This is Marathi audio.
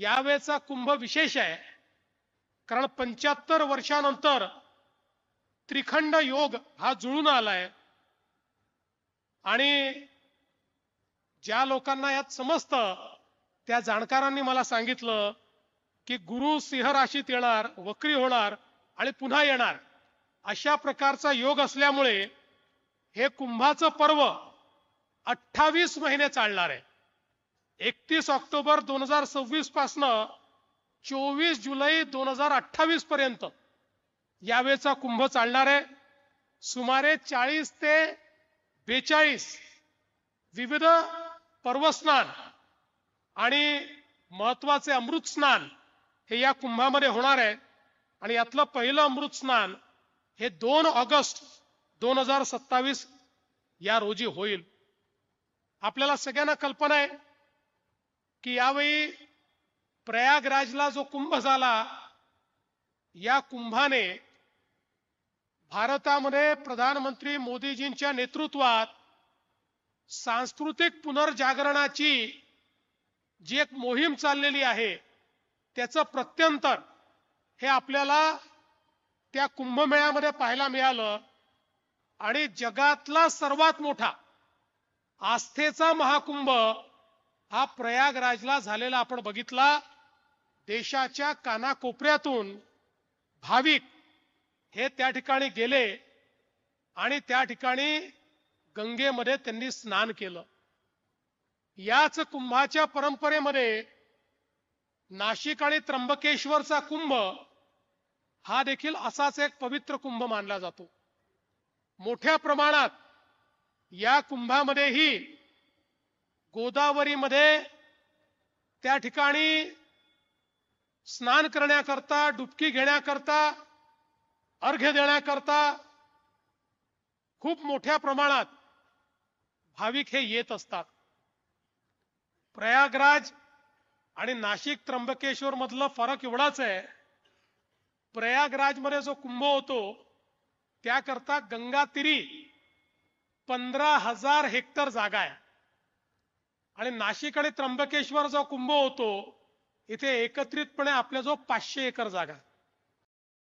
यावेळेचा कुंभ विशेष आहे. कारण पंच्याहत्तर वर्षानंतर त्रिखंड योग हा जुळून आलाय. आणि ज्या लोकांना यात समजतं त्या जाणकारांनी मला सांगितलं की गुरु सिंह राशीत येणार वक्री होणार आणि पुन्हा येणार. अशा प्रकारचा योग असल्यामुळे हे कुंभाचं पर्व अठ्ठावीस महिने चालणार आहे. एकतीस ऑक्टोबर दोन हजार सव्वीस पासनं चोवीस जुलै दोन हजार अठ्ठावीस पर्यंत यावेळेचा कुंभ चालणार आहे. सुमारे चाळीस ते बेचाळीस विविध पर्वस्नान आणि महत्त्वाचे अमृत स्नान हे या कुंभामध्ये होणार आहे. आणि यातलं पहिलं अमृत स्नान हे दोन ऑगस्ट दोन हजार सत्तावीस या रोजी होईल. आपल्याला सगळ्यांना कल्पना आहे की यावेळी प्रयागराजला जो कुंभ झाला या कुंभाने भारतामध्ये प्रधानमंत्री मोदीजींच्या नेतृत्वात सांस्कृतिक पुनर्जागरणाची जी एक मोहीम चाललेली आहे त्याचं प्रत्यंतर हे आपल्याला त्या कुंभमेळ्यामध्ये पाहायला मिळालं. आणि जगातला सर्वात मोठा आस्थेचा महाकुंभ हा प्रयागराजला झालेला आपण बघितला देशाच्या कानाकोपऱ्यातून भाविक हे त्या ठिकाणी गेले आणि त्या ठिकाणी गंगेमध्ये त्यांनी स्नान केलं. याच कुंभाच्या परंपरेमध्ये नाशिक आणि त्र्यंबकेश्वरचा कुंभ हा देखील असाच एक पवित्र कुंभ मानला जातो. मोठ्या प्रमाणात या कुंभामध्येही गोदावरीमध्ये त्या ठिकाणी स्नान करण्याकरता डुबकी घेण्याकरता अर्घ्य देण्याकरता खूप मोठ्या प्रमाणात भाविक हे येत असतात. प्रयागराज आणि नाशिक त्र्यंबकेश्वर मधलं फरक एवढाच आहे प्रयागराजमध्ये जो कुंभ होतो त्याकरता गंगातीरी पंधरा हजार हेक्टर जागा आहे. आणि नाशिक आणि त्र्यंबकेश्वर जो कुंभ होतो इथे एकत्रितपणे आपल्या जो पाचशे एकर जागा.